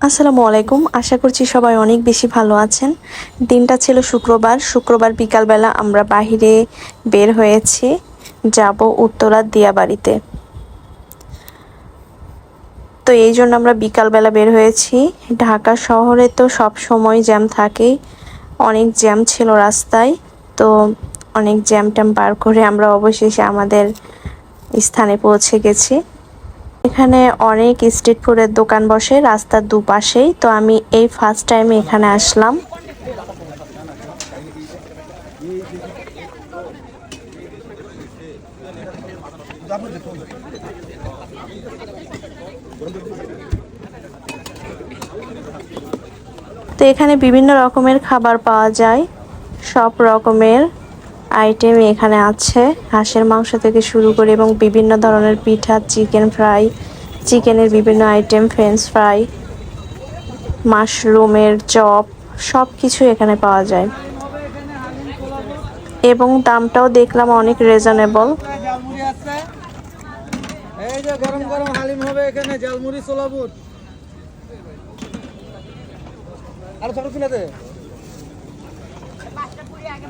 আসসালামু আলাইকুম। আশা করছি সবাই অনেক বেশি ভালো আছেন। দিনটা ছিল শুক্রবার। শুক্রবার বিকালবেলা আমরা বাহিরে বের হয়েছি। যাব উত্তরার দিয়াবাড়িতে। তো এই জন্য আমরা বিকালবেলা বের হয়েছি। ঢাকা শহরে তো সব সময় জ্যাম থাকেই। অনেক জ্যাম ছিল রাস্তায়। তো অনেক জ্যাম ট্যাম পার করে আমরা অবশেষে আমাদের স্থানে পৌঁছে গেছি। এখানে অনেক স্ট্রিট ফুডের দোকান বসে, রাস্তার দুপাশেই। তো আমি এই ফার্স্ট টাইম এখানে আসলাম। তো এখানে বিভিন্ন রকমের খাবার পাওয়া যায়। সব রকমের আইটেম এখানে আছে। হাঁসের মাংস থেকে শুরু করে এবং বিভিন্ন ধরনের পিঠা, চিকেন ফ্রাই, চিকেনের বিভিন্ন আইটেম, ফ্রেঞ্চ ফ্রাই, মাশরুমের চপ সব কিছু এখানে পাওয়া যায়। এবং দামটাও দেখলাম অনেক রিজনেবল আর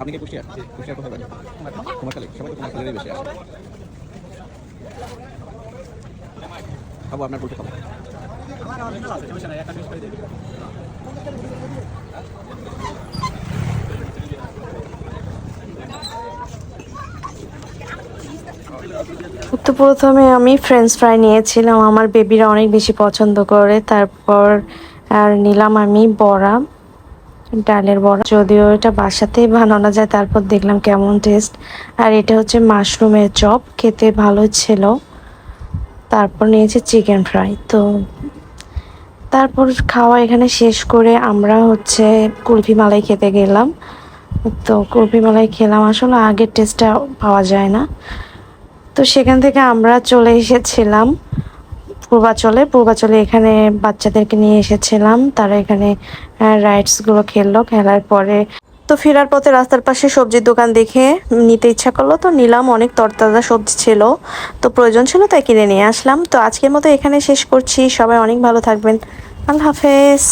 আপনি কুষ্টিয়া কুষ্টিয়া কোথায় বাড়ি? কুমারখালী। সবাই তো কুমারখালীরই বেশি খাব আপনার খাব তো প্রথমে আমি ফ্রেঞ্চ ফ্রাই নিয়েছিলাম। আমার বেবিরা অনেক বেশি পছন্দ করে। তারপর আর নিলাম আমি বড়া। ডালের বড়া। যদিও এটা বাসাতেই বানানো যায়, তারপর দেখলাম কেমন টেস্ট আর এটা হচ্ছে মাশরুমের চপ, খেতে ভালো ছিল। তারপর নিয়েছে চিকেন ফ্রাই তো তারপর খাওয়া এখানে শেষ করে আমরা হচ্ছে কুলফি মালাই খেতে গেলাম। তো কুলফি মালাই খেলাম, আসলে আগের টেস্টটা পাওয়া যায় না। তো সেখান থেকে আমরা চলে এসেছিলাম। পূর্বাচলে পূর্বাচলে এখানে বাচ্চাদেরকে নিয়ে এসেছিলাম। তারা এখানে রাইডসগুলো খেললো, খেলার পরে তো ফেরার পথে রাস্তার পাশে সবজির দোকান দেখে নিতে ইচ্ছা করল। তো নিলাম, অনেক তরতাজা সবজি ছিল, তো প্রয়োজন ছিল তাই কিনে নিয়ে আসলাম। তো আজকের মতো এখানে শেষ করছি। সবাই অনেক ভালো থাকবেন। আল্লাহ হাফেজ।